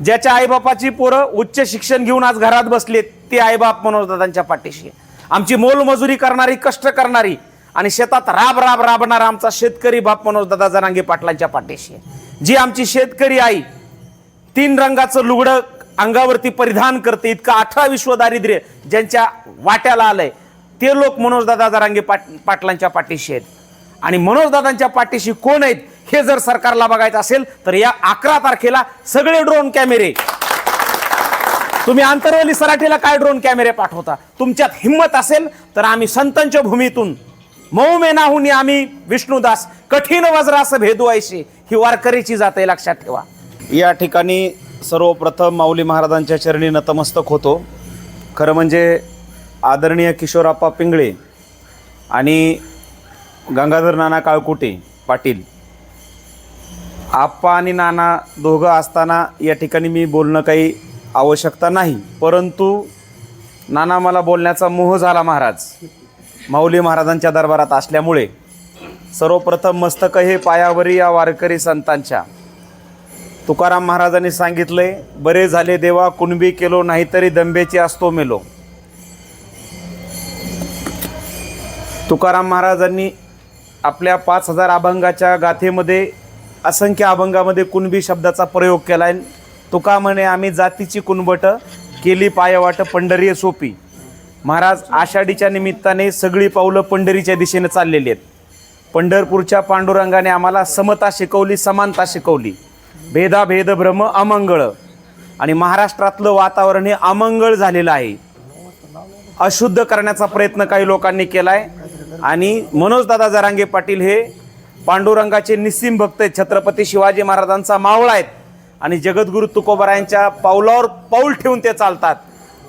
ज्याच्या आईबापाची पोरं उच्च शिक्षण घेऊन आज घरात बसलेत ते आईबाप मनोजदादांच्या पाठीशी आमची मोलमजुरी करणारी कष्ट करणारी आणि शेतात राब राब राबणारा आमचा शेतकरी बाप मनोजदादा जनांगे पाटलांच्या पाठीशी आहे. जी आमची शेतकरी आई तीन रंगाचं लुगडं अंगावरती परिधान करते इतकं अठरा विश्व दारिद्र्य ज्यांच्या वाट्याला आलंय ते लोक मनोजदादा जरांगे पाट पाटलांच्या पाठीशी आहेत. आणि मनोजदादांच्या पाठीशी कोण आहेत? हे जर सरकारला बघायचं असेल तर या अकरा तारखेला सगळे ड्रोन कॅमेरे तुम्ही आंतरवली सराठीला काय ड्रोन कॅमेरे पाठवता? तुमच्यात हिंमत असेल तर आम्ही संतांच्या भूमीतून मऊ मेनाहून आम्ही विष्णुदास कठीण वज्रास भेदवायचे ही वारकरीची जाते लक्षात ठेवा. या ठिकाणी सर्वप्रथम माऊली महाराजांच्या चरणी नतमस्तक होतो. खरं म्हणजे आदरणीय किशोरप्पा पिंगळे आणि गंगाधर नाना काळकुटे पाटील आप्पा आणि नाना दोघं असताना या ठिकाणी मी बोलणं काही आवश्यकता नाही. परंतु नाना मला बोलण्याचा मोह झाला महाराज. माऊली महाराजांच्या दरबारात असल्यामुळे सर्वप्रथम मस्तक हे पायावरी या वारकरी संतांच्या. तुकाराम महाराजांनी सांगितले बरे झाले देवा कुणबी केलो नाहीतरी दंबेची असतो मेलो. तुकाराम महाराजांनी आपल्या पाच हजार अभंगाच्या गाथेमध्ये असंख्य अभंगामध्ये कुणबी शब्दाचा प्रयोग केला आहे तुका म्हणे आम्ही जातीची कुणबट केली पायवाट पंढरी सोपी. महाराज आषाढीच्या निमित्ताने सगळी पावलं पंढरीच्या दिशेने चाललेली आहेत. पंढरपूरच्या पांडुरंगाने आम्हाला समता शिकवली समानता शिकवली. भेदाभेद भ्रम अमंगळ. आणि महाराष्ट्रातलं वातावरण हे अमंगळ झालेलं आहे. अशुद्ध करण्याचा प्रयत्न काही लोकांनी केला आहे आणि मनोजदादा जरांगे पाटील हे पांडुरंगाचे निस्सिम भक्त आहेत. छत्रपती शिवाजी महाराजांचा मावळा आहेत. आणि जगद्गुरु तुकोबरायांच्या पावलावर पाऊल ठेवून ते चालतात.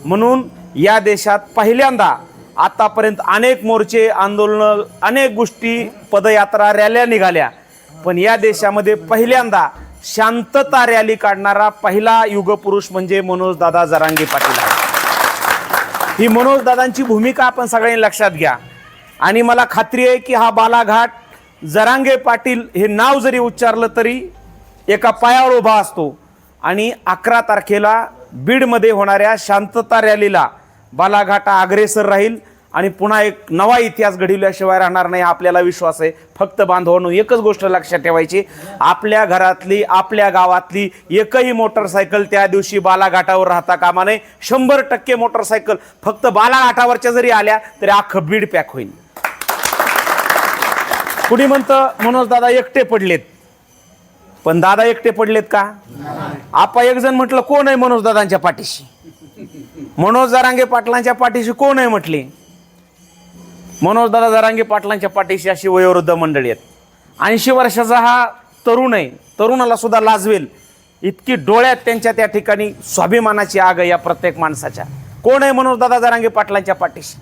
म्हणून या देशात पहिल्यांदा आतापर्यंत अनेक मोर्चे आंदोलनं अनेक गोष्टी पदयात्रा रॅल्या निघाल्या. पण या देशामध्ये पहिल्यांदा शांतता रॅली काढणारा पहिला युगपुरुष म्हणजे मनोजदादा जरांगे पाटील ही मनोजदादांची भूमिका आपण सगळ्यांनी लक्षात घ्या. आणि मला खात्री आहे की हा बालाघाट जरांगे पाटील हे नाव जरी उच्चारलं तरी एका पायावर उभा असतो. आणि अकरा तारखेला बीडमध्ये होणाऱ्या शांतता रॅलीला बालाघाटा अग्रेसर राहील आणि पुन्हा एक नवा इतिहास घडविल्याशिवाय राहणार नाही आपल्याला विश्वास आहे. फक्त बांधवांनो एकच गोष्ट लक्षात ठेवायची. आपल्या घरातली आपल्या गावातली एकही मोटरसायकल त्या दिवशी बालाघाटावर राहता कामा नये. शंभर टक्के मोटरसायकल फक्त बालाघाटावरच्या जरी आल्या तरी अख्खं बीड पॅक होईल. कुणी म्हणतं मनोज दादा एकटे पडलेत. पण दादा एकटे पडलेत का? आपा एक जण म्हटलं कोण आहे मनोज दादांच्या पाठीशी? मनोज जरांगे पाटलांच्या पाठीशी कोण आहे म्हटले? मनोज दादा दारांगे पाटलांच्या पाठीशी अशी वयोवृद्ध मंडळी आहेत. ऐंशी वर्षाचा हा तरुण आहे. तरुणाला सुद्धा लाजवेल. इतकी डोळ्यात त्यांच्या त्या ठिकाणी स्वाभिमानाची आग आहे या प्रत्येक माणसाच्या. कोण आहे मनोज दादा दारांगे पाटलांच्या पाठीशी?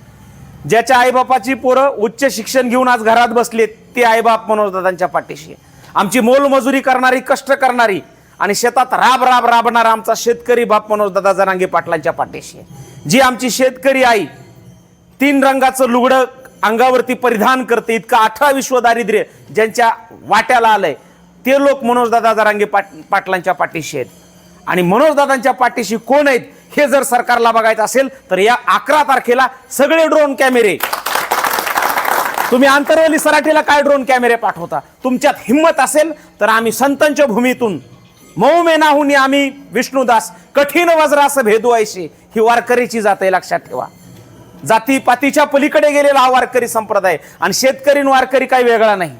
ज्याच्या आईबापाची पोरं उच्च शिक्षण घेऊन आज घरात बसलेत ते आईबाप मनोजदादांच्या पाठीशी आहे. आमची मोलमजुरी करणारी कष्ट करणारी आणि शेतात राब राब राबणारा आमचा शेतकरी बाप मनोजदादा जरांगे पाटलांच्या पाठीशी जी आमची शेतकरी आई तीन रंगाचं लुगडं अंगावरती परिधान करते इतकं अठरा विश्व दारिद्र्य ज्यांच्या वाट्याला आलंय ते लोक मनोजदादा जरांगे पाट पाटलांच्या पाठीशी आहेत आणि मनोजदादांच्या पाठीशी कोण आहेत हे जर सरकारला बघायचं असेल तर या अकरा तारखेला सगळे ड्रोन कॅमेरे तुम्ही आंतरवली सराठीला काय ड्रोन कॅमेरे पाठवता? तुमच्यात हिंमत असेल तर आम्ही संतांच्या भूमीतून मऊ मेनाहून आम्ही विष्णुदास कठीण वज्रास भेदवायचे ही वारकरीची जाते लक्षात ठेवा. जातीपातीच्या पलीकडे गेलेला हा वारकरी संप्रदाय आणि शेतकरी वारकरी काही वेगळा नाही.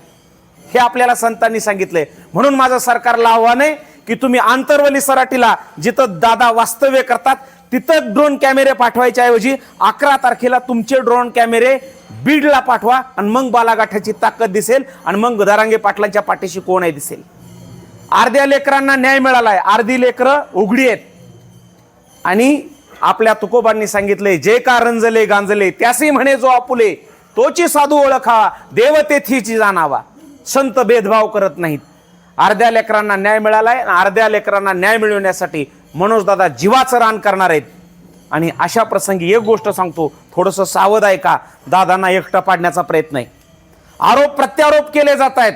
हे आपल्याला संतांनी सांगितलंय. म्हणून माझं सरकारला आव्हान आहे की तुम्ही आंतरवली सराटीला जिथं दादा वास्तव्य करतात तिथं ड्रोन कॅमेरे पाठवायच्या ऐवजी अकरा तारखेला तुमचे ड्रोन कॅमेरे बीडला पाठवा आणि मग बालागाठाची ताकद दिसेल आणि मग दारांगे पाटलांच्या पाठीशी कोण आहे दिसेल. अर्ध्या लेकरांना न्याय मिळालाय. अर्धी लेकरं उघडी आहेत. आणि आपल्या तुकोबांनी सांगितले जे का रंजले गांजले त्यासी म्हणे जो आपुले तोची साधू ओळखा देवतेथीची जाणावा. संत भेदभाव करत नाहीत. अर्ध्या लेकरांना न्याय मिळाला आणि अर्ध्या लेकरांना न्याय मिळवण्यासाठी मनोजदादा जीवाचं रान करणार आहेत. आणि अशा प्रसंगी एक गोष्ट सांगतो थोडंसं सावध आहे का? दादांना एकटं पाडण्याचा प्रयत्न आहे. आरोप प्रत्यारोप केले जात आहेत.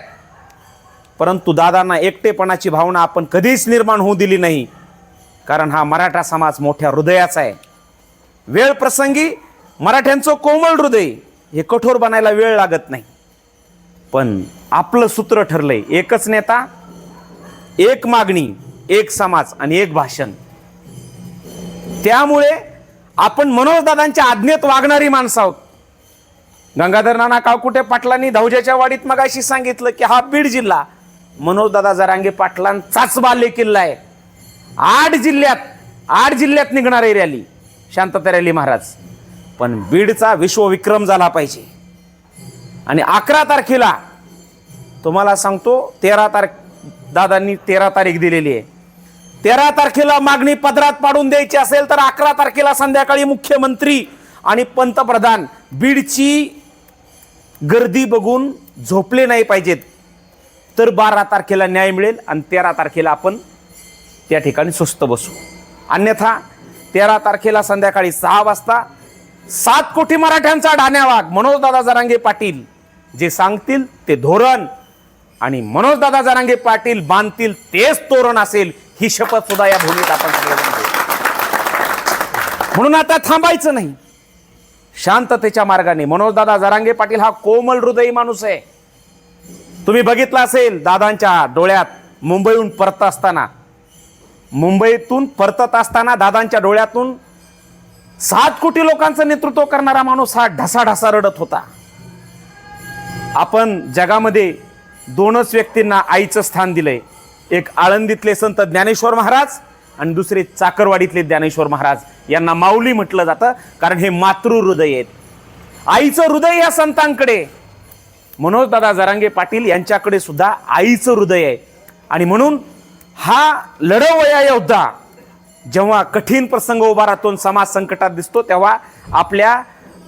परंतु दादांना एकटेपणाची भावना आपण कधीच निर्माण होऊ दिली नाही. कारण हा मराठा समाज मोठ्या हृदयाचा आहे. वेळ प्रसंगी मराठ्यांचं कोमल हृदय हे कठोर बनायला वेळ लागत नाही. पण आपलं सूत्र ठरलंय. एकच नेता एक मागणी एक समाज आणि एक भाषण. त्यामुळे आपण मनोजदादांच्या आज्ञेत वागणारी माणसं आहोत. गंगाधर नाना काळकुटे पाटलांनी धौजाच्या वाडीत मगाशी सांगितलं की हा बीड जिल्हा मनोजदादा जरांगे पाटलांचाच बाल्य किल्ला आहे. आठ जिल्ह्यात आठ जिल्ह्यात निघणारी रॅली शांतता रॅली महाराज. पण बीडचा विश्वविक्रम झाला पाहिजे. आणि अकरा तारखेला तुम्हाला सांगतो तेरा तारख दादांनी तेरा तारीख दिलेली आहे. तेरा तारखेला मागणी पदरात पाडून द्यायची असेल तर अकरा तारखेला संध्याकाळी मुख्यमंत्री आणि पंतप्रधान बीडची गर्दी बघून झोपले नाही पाहिजेत. तर बारा तारखेला न्याय मिळेल आणि तेरा तारखेला आपण त्या ठिकाणी स्वस्त बसू. अन्यथा तेरा तारखेला संध्याकाळी सहा वाजता सात कोटी मराठ्यांचा ढाण्यावाग मनोजदादा जरांगे पाटील जे सांगतील ते धोरण आणि मनोजदादा जरांगे पाटील बांधतील तेच तोरण असेल ही शपथ सुद्धा या भूमीत आपण म्हणून आता थांबायचं नाही. शांततेच्या मार्गाने. मनोजदादा जरांगे पाटील हा कोमल हृदयी माणूस आहे. तुम्ही बघितलं असेल दादांच्या डोळ्यात मुंबईहून परत असताना. मुंबईतून परतत असताना दादांच्या डोळ्यातून सात कोटी लोकांचं नेतृत्व करणारा माणूस हा ढसाढसा रडत होता. आपण जगामध्ये दोनच व्यक्तींना आईचं स्थान दिलंय. एक आळंदीतले संत ज्ञानेश्वर महाराज आणि दुसरे चाकरवाडीतले ज्ञानेश्वर महाराज. यांना माऊली म्हटलं जातं कारण हे मातृ हृदय आहेत. आईचं हृदय या संतांकडे. मनोज दादा जरांगे पाटील यांच्याकडे सुद्धा आईचं हृदय आहे. आणि म्हणून हा लढवया योद्धा जेव्हा कठीण प्रसंग उभा राहतो समाज संकटात दिसतो तेव्हा आपल्या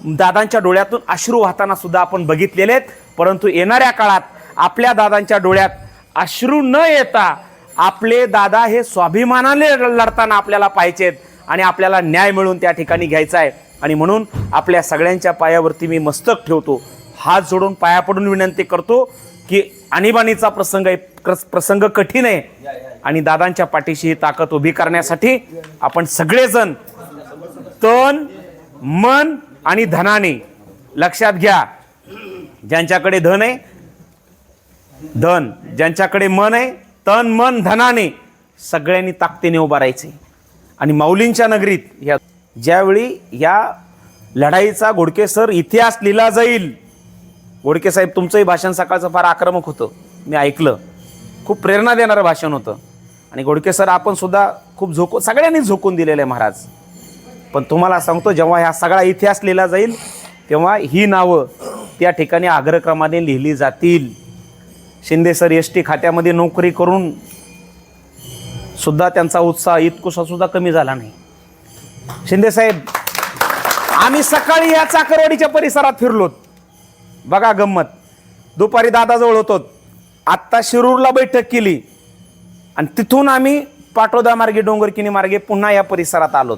दादांच्या डोळ्यातून अश्रू वाहताना सुद्धा आपण बघितलेले आहेत. परंतु येणाऱ्या काळात आपल्या दादांच्या डोळ्यात अश्रू न येता आपले दादा हे स्वाभिमानाने लढताना आपल्याला पाहिजेत आणि आपल्याला न्याय मिळून त्या ठिकाणी घ्यायचा आहे. आणि म्हणून आपल्या सगळ्यांच्या पायावरती मी मस्तक ठेवतो. हात जोडून पाया पडून विनंती करतो की आणीबाणीचा प्रसंग आहे प्रस- प्रसंग कठीण आहे. आणि दादांच्या पाठीशी ही ताकद उभी करण्यासाठी आपण सगळेजण तन मन आणि धनाने लक्षात घ्या. ज्यांच्याकडे धन आहे धन ज्यांच्याकडे मन आहे तन मन धनाने सगळ्यांनी ताकदीने उभा राहायचे. आणि माऊलींच्या नगरीत या ज्यावेळी या लढाईचा घोडके सर इतिहास लिहिला जाईल घोडके साहेब तुमचंही भाषण सकाळचं फार आक्रमक होतं. मी ऐकलं. खूप प्रेरणा देणारं भाषण होतं. आणि घोडके सर आपण सुद्धा खूप झोकून सगळ्यांनी झोकून दिलेलं आहे महाराज. पण तुम्हाला सांगतो जेव्हा ह्या सगळा इतिहास लिहिला जाईल तेव्हा ही नावं त्या ठिकाणी अग्रक्रमाने लिहिली जातील. शिंदे सर एस टी खात्यामध्ये नोकरी करून सुद्धा त्यांचा उत्साह इतकुसा सुद्धा कमी झाला नाही. शिंदे साहेब आम्ही सकाळी या चाकरवाडीच्या परिसरात फिरलोत. बघा गंमत. दुपारी दादाजवळ होतो. आत्ता शिरूरला बैठक केली. आणि तिथून आम्ही पाटोदा मार्गे डोंगरकिनी मार्गे पुन्हा या परिसरात आलोत.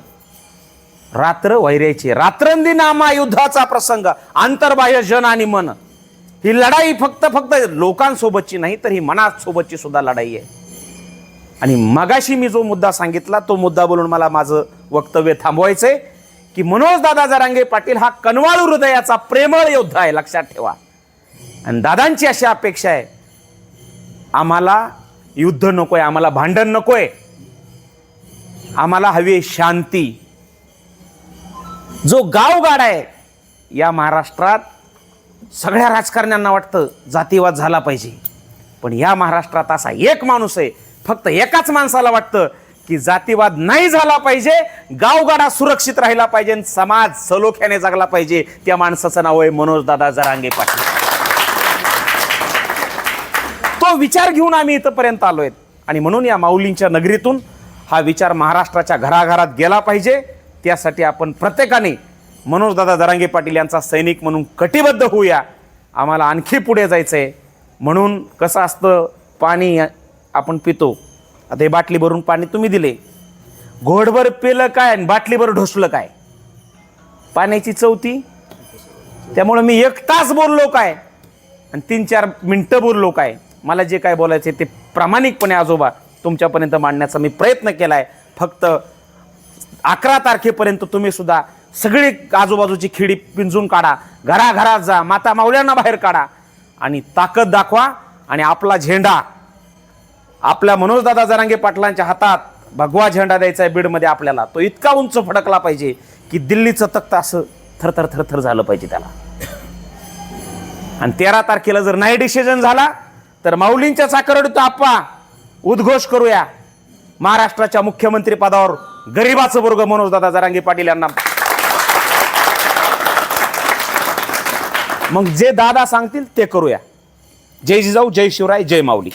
रात्र वैरायची रात्रंदी नामा युद्धाचा प्रसंग. आंतरबाह्य जन आणि मन. ही लढाई फक्त फक्त लोकांसोबतची नाही तर ही मनात सोबतची सुद्धा लढाई आहे. आणि मगाशी मी जो मुद्दा सांगितला तो मुद्दा बोलून मला माझं वक्तव्य थांबवायचंय की मनोज दादा जरांगे पाटील हा कनवाळू हृदयाचा प्रेमळ योद्धा आहे लक्षात ठेवा. आणि दादांची अशी अपेक्षा आहे आम्हाला युद्ध नकोय आम्हाला भांडण नकोय आम्हाला हवी आहे शांती. जो गावगाडा आहे या महाराष्ट्रात सगळ्या राजकारण्यांना वाटतं जातीवाद झाला पाहिजे. पण या महाराष्ट्रात असा एक माणूस आहे फक्त एकाच माणसाला वाटतं की जातीवाद नाही झाला पाहिजे गावगाडा सुरक्षित राहिला पाहिजे आणि समाज सलोख्याने जगला पाहिजे त्या माणसाचं नाव आहे मनोजदादा जरांगे पाटील. तो विचार घेऊन आम्ही इथंपर्यंत आलोय. आणि म्हणून या माऊलींच्या नगरीतून हा विचार महाराष्ट्राच्या घराघरात गेला पाहिजे. त्यासाठी आपण प्रत्येकाने मनोजदादा दरांगे पाटील यांचा सैनिक म्हणून कटिबद्ध होऊया. आम्हाला आणखी पुढे जायचं आहे म्हणून कसं असतं पाणी आपण पितो. आता हे बाटली भरून पाणी तुम्ही दिले. घोडभर पिलं काय आणि बाटलीभर ढोसलं काय? पाण्याची चौथी. त्यामुळं मी एक तास बोललो काय? आणि तीन चार मिनटं बोललो काय? मला जे काय बोलायचे ते प्रामाणिकपणे आजोबा तुमच्यापर्यंत मांडण्याचा मी प्रयत्न केला आहे फक्त अकरा तारखेपर्यंत तुम्हीसुद्धा सगळी आजूबाजूची खिडी पिंजून काढा. घराघरात जा. माता माऊल्यांना बाहेर काढा. आणि ताकद दाखवा आणि आपला झेंडा. आपल्या मनोजदादा जरांगे पाटलांच्या हातात भगवा झेंडा द्यायचा आहे बीडमध्ये आपल्याला. तो इतका उंच फडकला पाहिजे की दिल्लीचं तख्त असं थरथर थरथर झालं पाहिजे त्याला. आणि तेरा तारखेला जर नाही डिसिजन झाला तर माऊलींच्या चाकरवडी तो आप्पा उद्घोष करूया. महाराष्ट्राच्या मुख्यमंत्री पदावर गरिबाचं वर्ग मनोजदादा जरांगे पाटील यांना. मग जे दादा सांगतील ते करूया. जय जिजाऊ जय शिवराय जय माऊली.